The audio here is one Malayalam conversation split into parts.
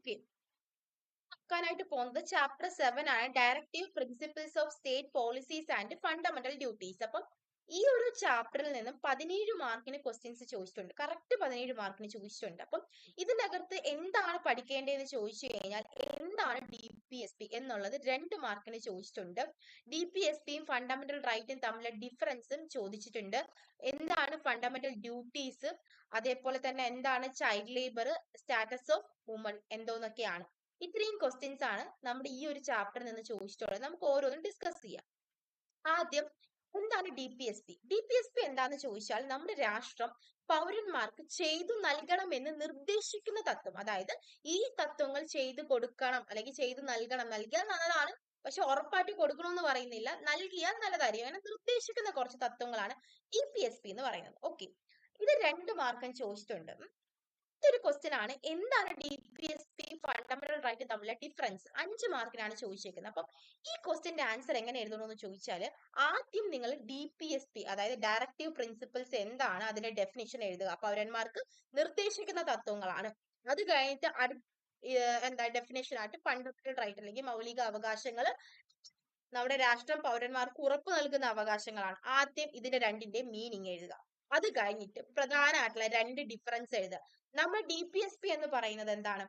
ഓക്കെ നോക്കാനായിട്ട് പോകുന്നത്. ചാപ്റ്റർ സെവൻ ആണ്. Directive principles of state policies and fundamental duties അപ്പം ഈ ഒരു ചാപ്റ്ററിൽ നിന്നും പതിനേഴ് മാർക്കിന് ക്വസ്റ്റ്യൻസ് ചോദിച്ചിട്ടുണ്ട്. കറക്റ്റ് പതിനേഴ് മാർക്കിന് ചോദിച്ചിട്ടുണ്ട്. അപ്പം ഇതിനകത്ത് എന്താണ് പഠിക്കേണ്ടതെന്ന് ചോദിച്ചു കഴിഞ്ഞാൽ എന്താണ് ഡി പി എസ് പി എന്നുള്ളത് രണ്ട് മാർക്കിന് ചോദിച്ചിട്ടുണ്ട്. ഡി പി എസ് പിയും ഫണ്ടമെന്റൽ റൈറ്റും തമ്മിലുള്ള ഡിഫറൻസും ചോദിച്ചിട്ടുണ്ട്. എന്താണ് ഫണ്ടമെന്റൽ ഡ്യൂട്ടീസ് അതേപോലെ തന്നെ എന്താണ് child labour status of women എന്തോന്നൊക്കെയാണ്. ഇത്രയും ക്വസ്റ്റ്യൻസ് ആണ് നമ്മുടെ ഈ ഒരു ചാപ്റ്ററിൽ നിന്ന് ചോദിച്ചിട്ടുള്ളത്. നമുക്ക് ഓരോന്നും ഡിസ്കസ് ചെയ്യാം. ആദ്യം എന്താണ് D P S P D P S P എന്താന്ന് ചോദിച്ചാൽ നമ്മുടെ രാഷ്ട്രം പൗരന്മാർക്ക് ചെയ്തു നൽകണം എന്ന് നിർദ്ദേശിക്കുന്ന തത്വം. അതായത് ഈ തത്വങ്ങൾ ചെയ്തു കൊടുക്കണം അല്ലെങ്കിൽ ചെയ്തു നൽകണം. നൽകിയാൽ നല്ലതാണ്. പക്ഷെ ഉറപ്പായിട്ട് കൊടുക്കണമെന്ന് പറയുന്നില്ല. നൽകിയാൽ നല്ലതായിരിക്കും. അങ്ങനെ നിർദ്ദേശിക്കുന്ന കുറച്ച് തത്വങ്ങളാണ് ഇ പി എസ് പി എന്ന് പറയുന്നത്. ഓക്കെ ഇത് രണ്ട് മാർക്കും ചോദിച്ചിട്ടുണ്ട്. ഇതൊരു ക്വസ്റ്റ്യൻ ആണ്. എന്താണ് ഡി ഫണ്ടമെന്റൽ റൈറ്റ് തമ്മിലെ ഡിഫറൻസ് അഞ്ച് മാർക്കിനാണ് ചോദിച്ചേക്കുന്നത്. അപ്പം ഈ ക്വസ്റ്റ്യന്റെ ആൻസർ എങ്ങനെ എഴുതണം എന്ന് ചോദിച്ചാൽ ആദ്യം നിങ്ങൾ ഡി പി എസ് പി അതായത് ഡയറക്റ്റീവ് പ്രിൻസിപ്പിൾസ് എന്താണ് അതിന്റെ ഡെഫിനേഷൻ എഴുതുക. പൗരന്മാർക്ക് നിർദ്ദേശിക്കുന്ന തത്വങ്ങളാണ്. അത് കഴിഞ്ഞിട്ട് അടു എന്താ ഡെഫിനേഷൻ ആയിട്ട് ഫണ്ടമെന്റൽ റൈറ്റ് അല്ലെങ്കിൽ മൗലിക അവകാശങ്ങൾ നമ്മുടെ രാഷ്ട്രം പൗരന്മാർക്ക് ഉറപ്പ് നൽകുന്ന അവകാശങ്ങളാണ്. ആദ്യം ഇതിന്റെ രണ്ടിന്റെ മീനിങ് എഴുതുക. അത് കഴിഞ്ഞിട്ട് പ്രധാനമായിട്ടുള്ള രണ്ട് ഡിഫറൻസ് എഴുതുക നമ്മൾ ഡി പി എസ് പി എന്ന് പറയുന്നത് എന്താണ്?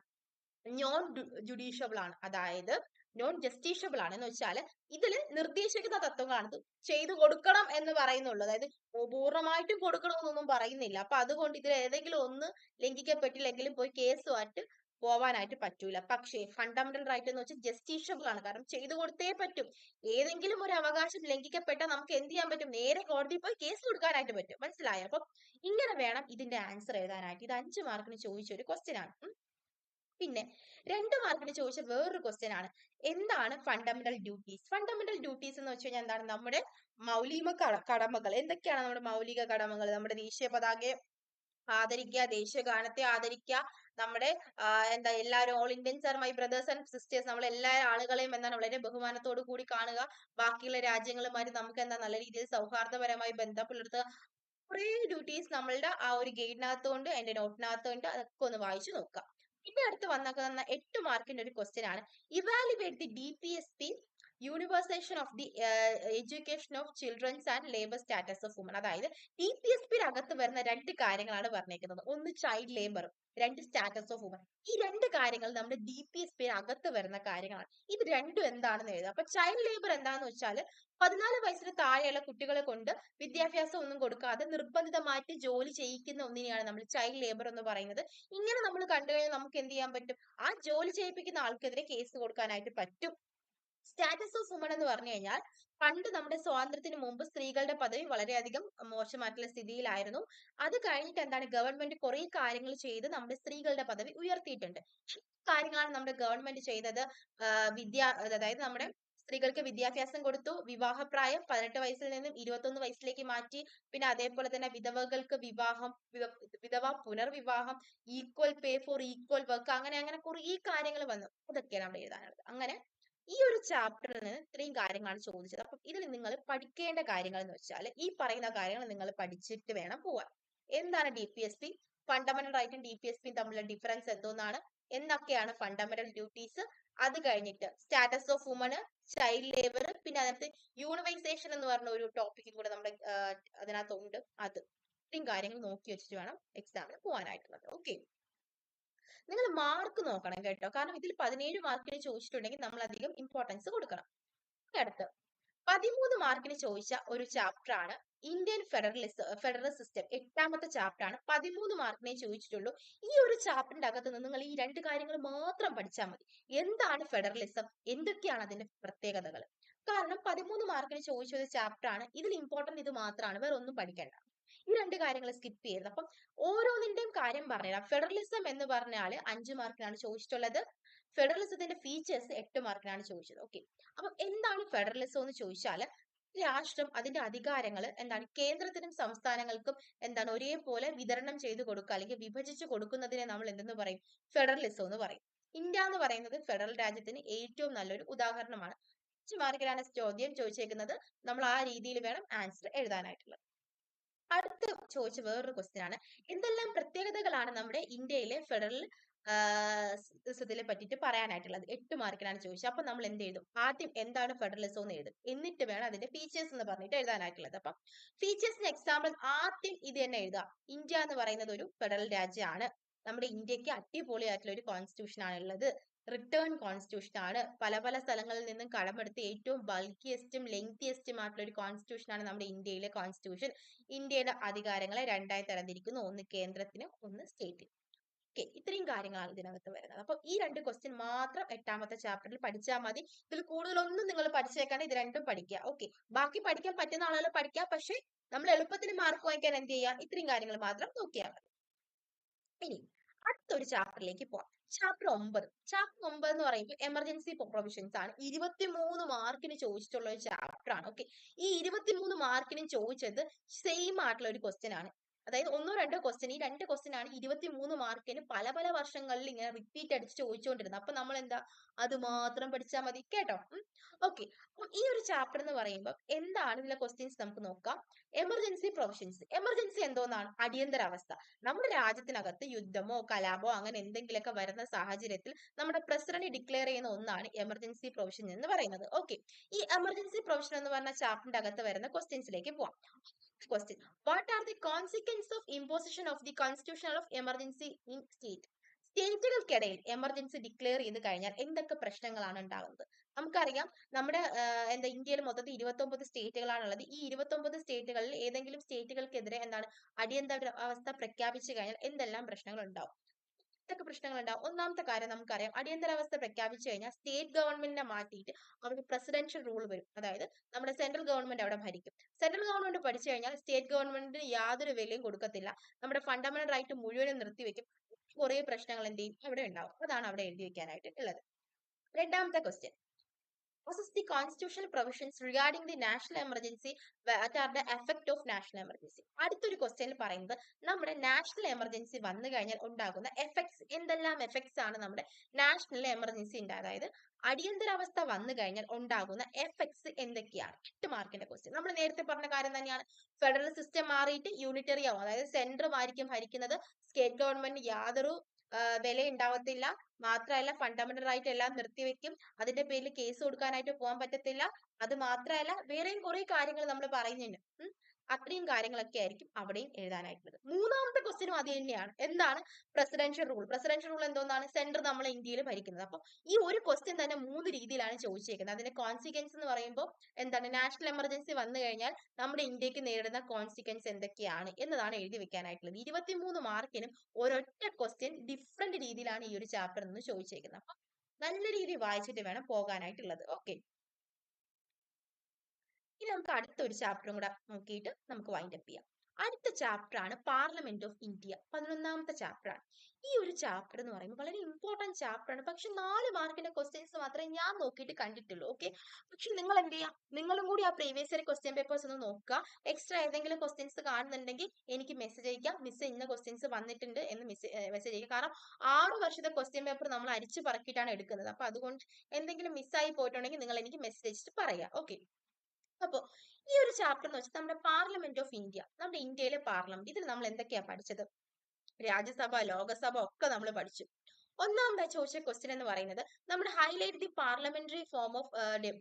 നോൺ ജുഡീഷ്യബിൾ ആണ്. അതായത് നോൺ ജസ്റ്റീഷ്യബിൾ ആണ്. എന്ന് വെച്ചാൽ ഇതിൽ നിർദ്ദേശിക്കുന്ന തത്വങ്ങളാണ് ചെയ്തു കൊടുക്കണം എന്ന് പറയുന്നുള്ളൂ. അതായത് പൂർണമായിട്ടും കൊടുക്കണമെന്നൊന്നും പറയുന്നില്ല. അപ്പൊ അതുകൊണ്ട് ഇതിൽ ഏതെങ്കിലും ഒന്ന് ലംഘിക്കപ്പെട്ടില്ലെങ്കിലും പോയി കേസുമായിട്ട് പോവാനായിട്ട് പറ്റൂല. പക്ഷേ ഫണ്ടമെന്റൽ റൈറ്റ് എന്ന് വെച്ചാൽ ജസ്റ്റീഷ്യബിൾ ആണ്. കാരണം ചെയ്തു കൊടുത്തേ പറ്റും. ഏതെങ്കിലും ഒരു അവകാശം ലംഘിക്കപ്പെട്ടാൽ നമുക്ക് എന്ത് ചെയ്യാൻ പറ്റും? നേരെ കോടതി പോയി കേസ് കൊടുക്കാനായിട്ട് പറ്റും. മനസ്സിലായോ? അപ്പം ഇങ്ങനെ വേണം ഇതിന്റെ ആൻസർ എഴുതാനായിട്ട്. ഇത് അഞ്ച് മാർക്കിന് ചോദിച്ച ഒരു ക്വസ്റ്റ്യൻ ആണ്. പിന്നെ രണ്ട് മാർക്കിന് ചോദിച്ച വേറൊരു ക്വസ്റ്റ്യൻ ആണ്. എന്താണ് ഫണ്ടമെന്റൽ ഡ്യൂട്ടീസ് ഫണ്ടമെന്റൽ ഡ്യൂട്ടീസ് എന്ന് വെച്ച് എന്താണ്? നമ്മുടെ മൗലിക കടമകൾ. എന്തൊക്കെയാണ് നമ്മുടെ മൗലിക കടമകൾ? നമ്മുടെ ദേശീയ പതാകയെ ആദരിക്കുക ദേശീയ ഗാനത്തെ ആദരിക്കുക നമ്മുടെ എന്താ എല്ലാവരും all Indians are my brothers and sisters നമ്മൾ എല്ലാ ആളുകളെയും എന്താണ് വളരെ ബഹുമാനത്തോടു കൂടി കാണുക. ബാക്കിയുള്ള രാജ്യങ്ങളുമായിട്ട് നമുക്ക് എന്താ നല്ല രീതിയിൽ സൗഹാർദ്ദപരമായി ബന്ധം പുലർത്തുക കുറേ ഡ്യൂട്ടീസ് നമ്മളുടെ ആ ഒരു ഗൈഡിനകത്തുണ്ട് എന്റെ നോട്ടിനകത്തുണ്ട് അതൊക്കെ ഒന്ന് വായിച്ചു നോക്കുക. പിന്നെ അടുത്ത് വന്നേക്കുന്ന എട്ട് മാർക്കിന്റെ ഒരു ക്വസ്റ്റ്യൻ ആണ്. Evaluate the D P S P universalisation of the education of childrens and labour status of women അതായത് ടി പി എസ് പി അകത്ത് വരുന്ന രണ്ട് കാര്യങ്ങളാണ് പറഞ്ഞേക്കുന്നത്. ഒന്ന് ചൈൽഡ് ലേബർ രണ്ട് സ്റ്റാറ്റസ് ഓഫ് വുമൺ ഈ രണ്ട് കാര്യങ്ങൾ നമ്മുടെ ഡി പി എസ് പി അകത്ത് വരുന്ന കാര്യങ്ങളാണ്. ഇത് രണ്ടും എന്താണെന്ന് എഴുതുക. അപ്പൊ ചൈൽഡ് ലേബർ എന്താണെന്ന് വെച്ചാൽ പതിനാല് വയസ്സിന് താഴെയുള്ള കുട്ടികളെ കൊണ്ട് വിദ്യാഭ്യാസം ഒന്നും കൊടുക്കാതെ നിർബന്ധിതമായിട്ട് ജോലി ചെയ്യിക്കുന്ന ഒന്നിനെയാണ് നമ്മൾ ചൈൽഡ് ലേബർ എന്ന് പറയുന്നത്. ഇങ്ങനെ നമ്മൾ കണ്ടു കഴിഞ്ഞാൽ നമുക്ക് എന്ത് ചെയ്യാൻ പറ്റും? ആ ജോലി ചെയ്യിപ്പിക്കുന്ന ആൾക്കെതിരെ കേസ് കൊടുക്കാനായിട്ട് പറ്റും. സ്റ്റാറ്റസ് ഓഫ് വുമൺ എന്ന് പറഞ്ഞു കഴിഞ്ഞാൽ പണ്ട് നമ്മുടെ സ്വാതന്ത്ര്യത്തിന് മുമ്പ് സ്ത്രീകളുടെ പദവി വളരെയധികം മോശമായിട്ടുള്ള സ്ഥിതിയിലായിരുന്നു. അത് കഴിഞ്ഞിട്ട് എന്താണ് ഗവൺമെന്റ് കുറെ കാര്യങ്ങൾ ചെയ്ത് നമ്മുടെ സ്ത്രീകളുടെ പദവി ഉയർത്തിയിട്ടുണ്ട്. കാര്യങ്ങളാണ് നമ്മുടെ ഗവൺമെന്റ് ചെയ്തത്. വിദ്യ അതായത് നമ്മുടെ സ്ത്രീകൾക്ക് വിദ്യാഭ്യാസം കൊടുത്തു. വിവാഹപ്രായം പതിനെട്ട് വയസ്സിൽ നിന്നും ഇരുപത്തൊന്ന് വയസ്സിലേക്ക് മാറ്റി. പിന്നെ അതേപോലെ തന്നെ വിധവകൾക്ക് വിവാഹം വിധ- വിധവ പുനർവിവാഹം equal pay for equal work അങ്ങനെ അങ്ങനെ കുറേ കാര്യങ്ങൾ വന്നു. അതൊക്കെയാണ് നമ്മൾ എഴുതാനുള്ളത്. അങ്ങനെ ഈ ഒരു ചാപ്റ്ററിൽ നിന്ന് ഇത്രയും കാര്യങ്ങളാണ് ചോദിച്ചത്. അപ്പം ഇതിൽ നിങ്ങൾ പഠിക്കേണ്ട കാര്യങ്ങൾ എന്ന് വെച്ചാൽ ഈ പറയുന്ന കാര്യങ്ങൾ നിങ്ങൾ പഠിച്ചിട്ട് വേണം പോവാൻ. എന്താണ് D P S P fundamental റൈറ്റും ഡി പി എസ് പിയും തമ്മിലുള്ള ഡിഫറൻസ് എന്തോന്നാണ്? എന്തൊക്കെയാണ് ഫണ്ടമെന്റൽ ഡ്യൂട്ടീസ് അത് കഴിഞ്ഞിട്ട് status of women child labour പിന്നെ അതിനകത്ത് യൂണിവൈസേഷൻ എന്ന് പറഞ്ഞ ഒരു ടോപ്പിക്കും കൂടെ നമ്മുടെ അതിനകത്തുണ്ട്. അത് ഇത്രയും കാര്യങ്ങൾ നോക്കി വെച്ചിട്ട് വേണം എക്സാമിന് പോകാനായിട്ടുള്ളത് ഓക്കെ നിങ്ങൾ മാർക്ക് നോക്കണം കേട്ടോ. കാരണം ഇതിൽ പതിനേഴ് മാർക്കിന് ചോദിച്ചിട്ടുണ്ടെങ്കിൽ നമ്മൾ അധികം ഇമ്പോർട്ടൻസ് കൊടുക്കണം. അടുത്ത്. പതിമൂന്ന് മാർക്കിന് ചോദിച്ച ഒരു ചാപ്റ്റർ ആണ് ഇന്ത്യൻ ഫെഡറലിസം ഫെഡറൽ സിസ്റ്റം എട്ടാമത്തെ ചാപ്റ്റർ ആണ്. പതിമൂന്ന് മാർക്കിനെ ചോദിച്ചിട്ടുള്ളൂ. ഈ ഒരു ചാപ്റ്ററിന്റെ അകത്ത് നിന്ന് നിങ്ങൾ ഈ രണ്ട് കാര്യങ്ങൾ മാത്രം പഠിച്ചാൽ മതി. എന്താണ് ഫെഡറലിസം എന്തൊക്കെയാണ് അതിന്റെ പ്രത്യേകതകൾ? കാരണം പതിമൂന്ന് മാർക്കിന് ചോദിച്ച ഒരു ചാപ്റ്റർ ആണ്. ഇതിൽ ഇമ്പോർട്ടന്റ് ഇത് മാത്രമാണ്. വേറെ ഒന്നും പഠിക്കേണ്ട. ഈ രണ്ട് കാര്യങ്ങൾ സ്കിപ്പ് ചെയ്യരുത്. അപ്പം ഓരോന്നിന്റെയും കാര്യം പറഞ്ഞുതരാം. ഫെഡറലിസം എന്ന് പറഞ്ഞാൽ അഞ്ച് മാർക്കിനാണ് ചോദിച്ചിട്ടുള്ളത്. ഫെഡറലിസത്തിന്റെ ഫീച്ചേഴ്സ് എട്ട് മാർക്കിനാണ് ചോദിച്ചത്. ഓക്കെ അപ്പം എന്താണ് ഫെഡറലിസം എന്ന് ചോദിച്ചാൽ രാഷ്ട്രം അതിന്റെ അധികാരങ്ങൾ എന്താണ് കേന്ദ്രത്തിനും സംസ്ഥാനങ്ങൾക്കും എന്താണ് ഒരേപോലെ വിതരണം ചെയ്തു കൊടുക്കുക അല്ലെങ്കിൽ വിഭജിച്ചു കൊടുക്കുന്നതിനെ നമ്മൾ എന്തെന്ന് പറയും? ഫെഡറലിസം എന്ന് പറയും. ഇന്ത്യ എന്ന് പറയുന്നത് ഫെഡറൽ രാജ്യത്തിന് ഏറ്റവും നല്ലൊരു ഉദാഹരണമാണ്. അഞ്ച് മാർക്കിലാണ് ചോദ്യം ചോദിച്ചേക്കുന്നത്. നമ്മൾ ആ രീതിയിൽ വേണം ആൻസർ എഴുതാനായിട്ടുള്ളത്. അടുത്ത ചോദിച്ച വേറൊരു ക്വസ്റ്റ്യൻ ആണ്. എന്തെല്ലാം പ്രത്യേകതകളാണ് നമ്മുടെ ഇന്ത്യയിലെ ഫെഡറൽ ഇതിനെ പറ്റിയിട്ട് പറയാനായിട്ടുള്ളത്? എട്ട് മാർക്കിനാണ് ചോദിച്ചത്. അപ്പൊ നമ്മൾ എന്ത് എഴുതും? ആദ്യം എന്താണ് ഫെഡറലിസം എന്ന് എഴുതും. എന്നിട്ട് വേണം അതിന്റെ ഫീച്ചേഴ്സ് എന്ന് പറഞ്ഞിട്ട് എഴുതാനായിട്ടുള്ളത്. അപ്പം ഫീച്ചേഴ്സിന് എക്സാമ്പിൾ ആദ്യം ഇത് തന്നെ എഴുതുക ഇന്ത്യ എന്ന് പറയുന്നത് ഒരു ഫെഡറൽ രാജ്യമാണ്. നമ്മുടെ ഇന്ത്യയ്ക്ക് അടിപൊളിയായിട്ടുള്ള ഒരു കോൺസ്റ്റിറ്റ്യൂഷൻ ആണ് ഉള്ളത് റിട്ടേൺ കോൺസ്റ്റിറ്റ്യൂഷൻ ആണ്. പല പല സ്ഥലങ്ങളിൽ നിന്നും കടമെടുത്ത് ഏറ്റവും ബൾക്കിയസ്റ്റും ലെങ്തിയസ്റ്റും ആയിട്ടുള്ള ഒരു കോൺസ്റ്റിറ്റ്യൂഷൻ ആണ് നമ്മുടെ ഇന്ത്യയിലെ കോൺസ്റ്റിറ്റ്യൂഷൻ ഇന്ത്യയുടെ അധികാരങ്ങളെ രണ്ടായി തരംതിരിക്കുന്നു. ഒന്ന് കേന്ദ്രത്തിന് ഒന്ന് സ്റ്റേറ്റിന് ഓക്കെ ഇത്രയും കാര്യങ്ങളാണ് ഇതിനകത്ത് വരുന്നത്. അപ്പൊ ഈ രണ്ട് ക്വസ്റ്റ്യൻ മാത്രം എട്ടാമത്തെ ചാപ്റ്ററിൽ പഠിച്ചാൽ മതി. ഇതിൽ കൂടുതലൊന്നും നിങ്ങൾ പഠിച്ചേക്കാണ്ട് ഇത് രണ്ടും പഠിക്കുക. ഓക്കെ ബാക്കി പഠിക്കാൻ പറ്റുന്ന ആളുകൾ പഠിക്കാം പക്ഷെ നമ്മൾ എളുപ്പത്തിന് മാർക്ക് വാങ്ങിക്കാൻ എന്ത് ചെയ്യുക? ഇത്രയും കാര്യങ്ങൾ മാത്രം നോക്കിയാൽ മതി. ഇനി അടുത്തൊരു ചാപ്റ്ററിലേക്ക് പോവാം. ചാപ്റ്റർ ഒമ്പത്. ചാപ്റ്റർ ഒമ്പത് എന്ന് പറയുമ്പോൾ എമർജൻസി പ്രൊവിഷൻസ് ആണ്. ഇരുപത്തിമൂന്ന് മാർക്കിന് ചോദിച്ചിട്ടുള്ള ഒരു ചാപ്റ്റർ ആണ്. ഓക്കെ ഈ ഇരുപത്തിമൂന്ന് മാർക്കിന് ചോദിച്ചത് സെയിം ആയിട്ടുള്ള ഒരു ക്വസ്റ്റ്യൻ ആണ്. അതായത് ഒന്നോ രണ്ടോ ക്വസ്റ്റ്യൻ ഈ രണ്ട് ക്വസ്റ്റ്യൻ ആണ് ഇരുപത്തിമൂന്ന് മാർക്കിന് പല പല വർഷങ്ങളിൽ ഇങ്ങനെ റിപ്പീറ്റ് അടിച്ച് ചോദിച്ചുകൊണ്ടിരുന്നത് അപ്പൊ നമ്മൾ എന്താ അത് മാത്രം പഠിച്ചാൽ മതി. കേട്ടോ? ഓക്കെ അപ്പൊ ഈ ഒരു ചാപ്റ്റർ എന്ന് പറയുമ്പോൾ എന്താണ് ഇതിലെ ക്വസ്റ്റ്യൻസ് നമുക്ക് നോക്കാം. എമർജൻസി പ്രൊവിഷൻസ് എമർജൻസി എന്തോന്നാണ്? അടിയന്തരാവസ്ഥ. നമ്മുടെ രാജ്യത്തിനകത്ത് യുദ്ധമോ കലാപോ അങ്ങനെ എന്തെങ്കിലുമൊക്കെ വരുന്ന സാഹചര്യത്തിൽ നമ്മുടെ പ്രസിഡന്റ് ഡിക്ലെയർ ചെയ്യുന്ന ഒന്നാണ് എമർജൻസി പ്രൊവിഷൻ എന്ന് പറയുന്നത്. ഓക്കെ ഈ എമർജൻസി പ്രൊവിഷൻ എന്ന് പറഞ്ഞ ചാപ്റ്ററിന്റെ അകത്ത് വരുന്ന ക്വസ്റ്റ്യൻസിലേക്ക് പോവാം. Question. What are the consequences of imposition of the constitutional of emergency in state? സ്റ്റേറ്റുകൾക്കിടയിൽ എമർജൻസി ഡിക്ലെയർ ചെയ്ത് കഴിഞ്ഞാൽ എന്തൊക്കെ പ്രശ്നങ്ങളാണ് ഉണ്ടാകുന്നത് നമുക്കറിയാം നമ്മുടെ എന്താ ഇന്ത്യയിൽ മൊത്തത്തിൽ ഇരുപത്തൊമ്പത് സ്റ്റേറ്റുകളാണുള്ളത്. ഈ ഇരുപത്തൊമ്പത് സ്റ്റേറ്റുകളിൽ ഏതെങ്കിലും സ്റ്റേറ്റുകൾക്കെതിരെ എന്താണ് അടിയന്തര അവസ്ഥ പ്രഖ്യാപിച്ചു കഴിഞ്ഞാൽ എന്തെല്ലാം പ്രശ്നങ്ങൾ ഉണ്ടാവും എന്തൊക്കെ പ്രശ്നങ്ങൾ ഉണ്ടാവും ഒന്നാമത്തെ കാര്യം നമുക്കറിയാം. അടിയന്തരാവസ്ഥ പ്രഖ്യാപിച്ചു കഴിഞ്ഞാൽ സ്റ്റേറ്റ് ഗവൺമെന്റിനെ മാറ്റിയിട്ട് അവർക്ക് പ്രസിഡൻഷ്യൽ റൂൾ വരും. അതായത് നമ്മുടെ സെൻട്രൽ ഗവൺമെന്റ് അവിടെ ഭരിക്കും. സെൻട്രൽ ഗവൺമെന്റ് പഠിച്ചു കഴിഞ്ഞാൽ സ്റ്റേറ്റ് ഗവൺമെന്റിന് യാതൊരു വിലയും കൊടുക്കത്തില്ല. നമ്മുടെ ഫണ്ടമെന്റൽ റൈറ്റ് മുഴുവനും നിർത്തിവെക്കും. കുറെ പ്രശ്നങ്ങൾ എന്ത് ചെയ്യും? അവിടെ ഉണ്ടാവും. അതാണ് അവിടെ എഴുതി വെക്കാനായിട്ട് ഉള്ളത്. രണ്ടാമത്തെ question What the constitutional provisions regarding the national emergency that are the effect of national emergency? അടുത്തൊരു ക്വസ്റ്റ്യനിൽ പറയുന്നത് നമ്മുടെ നാഷണൽ എമർജൻസി വന്നു കഴിഞ്ഞാൽ ഉണ്ടാകുന്ന എഫക്ട്സ് എന്തെല്ലാം എഫക്ട്സ് ആണ് നമ്മുടെ നാഷണൽ എമർജൻസി ഉണ്ട് അതായത് അടിയന്തരാവസ്ഥ വന്നു കഴിഞ്ഞാൽ ഉണ്ടാകുന്ന എഫക്ട്സ് എന്തൊക്കെയാണ്? എട്ട് മാർക്കിന്റെ ക്വസ്റ്റ്യൻ നമ്മൾ നേരത്തെ പറഞ്ഞ കാര്യം തന്നെയാണ്. ഫെഡറൽ സിസ്റ്റം മാറിയിട്ട് യൂണിറ്ററി ആവും. അതായത് സെൻട്രൽ ആയിരിക്കും ഭരിക്കുന്നത്. സ്റ്റേറ്റ് ഗവൺമെന്റ് യാതൊരു വില ഉണ്ടാവത്തില്ല മാത്രമല്ല ഫണ്ടമെന്റൽ റൈറ്റ് എല്ലാം നിർത്തിവെക്കും. അതിന്റെ പേരിൽ കേസ് കൊടുക്കാനായിട്ട് പോകാൻ പറ്റത്തില്ല. അത് മാത്രമല്ല വേറെയും കുറെ കാര്യങ്ങൾ നമ്മൾ പറയുന്നുണ്ട്. അത്രയും കാര്യങ്ങളൊക്കെ ആയിരിക്കും അവിടെയും എഴുതാനായിട്ടുള്ളത്. മൂന്നാമത്തെ ക്വസ്റ്റ്യനും അത് തന്നെയാണ്. എന്താണ്? പ്രസിഡൻഷ്യൽ റൂൾ പ്രസിഡൻഷ്യൽ റൂൾ എന്തോന്നാണ്? സെന്റർ നമ്മൾ ഇന്ത്യയിൽ ഭരിക്കുന്നത്. അപ്പോൾ ഈ ഒരു ക്വസ്റ്റ്യൻ തന്നെ മൂന്ന് രീതിയിലാണ് ചോദിച്ചേക്കുന്നത്. അതിന്റെ കോൺസിക്വൻസ് എന്ന് പറയുമ്പോൾ എന്താണ്? നാഷണൽ എമർജൻസി വന്നു കഴിഞ്ഞാൽ നമ്മുടെ ഇന്ത്യയ്ക്ക് നേരിടുന്ന കോൺസിക്വൻസ് എന്തൊക്കെയാണ് എന്നതാണ് എഴുതി വെക്കാനായിട്ടുള്ളത്. ഇരുപത്തിമൂന്ന് മാർക്കിനും ഒരൊറ്റ ക്വസ്റ്റ്യൻ ഡിഫറെന്റ് രീതിയിലാണ് ഈ ഒരു ചാപ്റ്റർ നിന്ന് ചോദിച്ചേക്കുന്നത്. അപ്പൊ നല്ല രീതിയിൽ വായിച്ചിട്ട് വേണം പോകാനായിട്ടുള്ളത്. ഓക്കെ നമുക്ക് അടുത്ത ഒരു ചാപ്റ്ററും കൂടെ നോക്കിയിട്ട് നമുക്ക് വൈൻഡ് അപ്പ് ചെയ്യാം. അടുത്ത ചാപ്റ്റർ ആണ് പാർലമെന്റ് ഓഫ് ഇന്ത്യ പതിനൊന്നാമത്തെ ചാപ്റ്റർ ആണ്. ഈ ഒരു ചാപ്റ്റർ എന്ന് പറയുമ്പോൾ വളരെ ഇമ്പോർട്ടന്റ് ചാപ്റ്റർ ആണ്. പക്ഷെ നാല് മാർക്കിന്റെ ക്വസ്റ്റ്യൻസ് മാത്രമേ ഞാൻ നോക്കിയിട്ട് കണ്ടിട്ടുള്ളൂ. ഓക്കെ പക്ഷെ നിങ്ങൾ എന്ത് ചെയ്യാം? നിങ്ങളും കൂടി ആ പ്രീവിയസ് ഇയർ ക്വസ്റ്റ്യൻ പേപ്പേഴ്സ് ഒന്ന് നോക്കുക. എക്സ്ട്രാ ഏതെങ്കിലും ക്വസ്റ്റ്യൻസ് കാണുന്നുണ്ടെങ്കിൽ എനിക്ക് മെസ്സേജ് അയക്കാം. മിസ് ഇന്ന ക്വസ്റ്റ്യൻസ് വന്നിട്ടുണ്ട് എന്ന് മെസ്സേജ് അയക്കുക കാരണം ആറ് വർഷത്തെ ക്വസ്റ്റ്യൻ പേപ്പർ നമ്മൾ അരിച്ചു പറക്കിയിട്ടാണ് എടുക്കുന്നത്. അപ്പൊ അതുകൊണ്ട് എന്തെങ്കിലും മിസ്സായി പോയിട്ടുണ്ടെങ്കിൽ നിങ്ങൾ എനിക്ക് മെസ്സേജ് അയച്ചിട്ട് പറയാം. ഓക്കെ അപ്പോ ഈ ഒരു ചാപ്റ്റർ എന്ന് വെച്ചാൽ നമ്മുടെ പാർലമെന്റ് ഓഫ് ഇന്ത്യ നമ്മുടെ ഇന്ത്യയിലെ പാർലമെന്റ് ഇതിൽ നമ്മൾ എന്തൊക്കെയാ പഠിച്ചത്? രാജ്യസഭ ലോകസഭ ഒക്കെ നമ്മൾ പഠിച്ചു. ഒന്നാമതായി ചോദിച്ച ക്വസ്റ്റ്യൻ എന്ന് പറയുന്നത് നമ്മുടെ highlight the parliamentary form of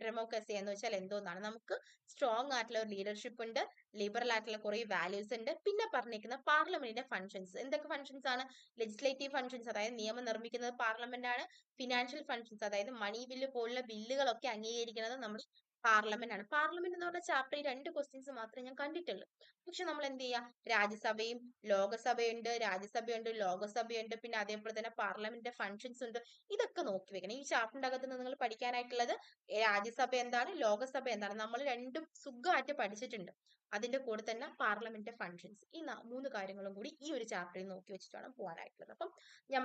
democracy എന്ന് വെച്ചാൽ എന്തോന്നാണ്? നമുക്ക് സ്ട്രോങ് ആയിട്ടുള്ള ഒരു ലീഡർഷിപ്പ് ഉണ്ട് ലിബറൽ ആയിട്ടുള്ള കുറെ വാല്യൂസ് ഉണ്ട്. പിന്നെ പറഞ്ഞിരിക്കുന്ന പാർലമെന്റിന്റെ ഫങ്ഷൻസ് എന്തൊക്കെ ഫങ്ഷൻസ് ആണ്? ലെജിസ്ലേറ്റീവ് ഫങ്ഷൻസ് അതായത് നിയമം നിർമ്മിക്കുന്നത് പാർലമെന്റ് ആണ്. ഫിനാൻഷ്യൽ ഫങ്ഷൻസ് അതായത് മണി ബില്ല് പോലുള്ള ബില്ലുകളൊക്കെ അംഗീകരിക്കുന്നത് നമ്മുടെ പാർലമെന്റ് ആണ്. പാർലമെന്റ് എന്ന് പറഞ്ഞ ചാപ്റ്റർ ഈ രണ്ട് ക്വസ്റ്റ്യൻസ് മാത്രമേ ഞാൻ കണ്ടിട്ടുള്ളൂ. പക്ഷെ നമ്മൾ എന്ത് ചെയ്യാ? രാജ്യസഭയും ലോകസഭയുണ്ട് രാജ്യസഭയുണ്ട് ലോകസഭയുണ്ട് പിന്നെ അതേപോലെ തന്നെ പാർലമെന്റിന്റെ ഫങ്ഷൻസ് ഉണ്ട്. ഇതൊക്കെ നോക്കി വെക്കണം. ഈ ചാപ്റ്ററിന്റെ അകത്ത് നിന്ന് നിങ്ങൾ പഠിക്കാനായിട്ടുള്ളത് രാജ്യസഭ എന്താണ്? ലോകസഭ എന്താണ്? നമ്മൾ രണ്ടും സുഖമായിട്ട് പഠിച്ചിട്ടുണ്ട്. അതിന്റെ കൂടെ തന്നെ പാർലമെന്റ് ഫങ്ഷൻസ് ഈ മൂന്ന് കാര്യങ്ങളും കൂടി ഈ ഒരു ചാപ്റ്ററിൽ നോക്കി വെച്ചിട്ട് വേണം പോകാനായിട്ടുള്ളത് അപ്പം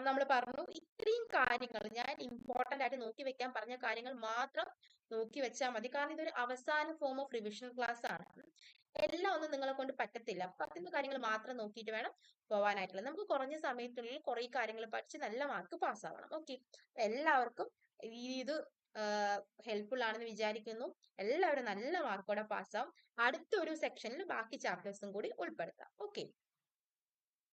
നമ്മൾ പറഞ്ഞു ഇത്രയും കാര്യങ്ങൾ ഞാൻ ഇമ്പോർട്ടന്റ് ആയിട്ട് നോക്കി വെക്കാൻ പറഞ്ഞ കാര്യങ്ങൾ മാത്രം നോക്കി വെച്ചാൽ മതി. കാരണം ഇതൊരു അവസാന ഫോം ഓഫ് റിവിഷൻ ക്ലാസ് ആണ്. എല്ലാം ഒന്നും നിങ്ങളെ കൊണ്ട് പറ്റത്തില്ല. പറ്റുന്ന കാര്യങ്ങൾ മാത്രം നോക്കിയിട്ട് വേണം പോകാനായിട്ടുള്ളത് നമുക്ക് കുറഞ്ഞ സമയത്തിനുള്ളിൽ കുറേ കാര്യങ്ങൾ പഠിച്ച് നല്ല മാർക്ക് പാസ്സാവണം ഓക്കെ എല്ലാവർക്കും ഈ ഇത് ഹെൽപ്ഫുൾ ആണെന്ന് വിചാരിക്കുന്നു. എല്ലാവരും നല്ല മാർക്കോടെ പാസ്സാവും അടുത്ത ഒരു സെക്ഷനിൽ ബാക്കി ചാപ്റ്റേഴ്സും കൂടി ഉൾപ്പെടുത്താം. ഓക്കെ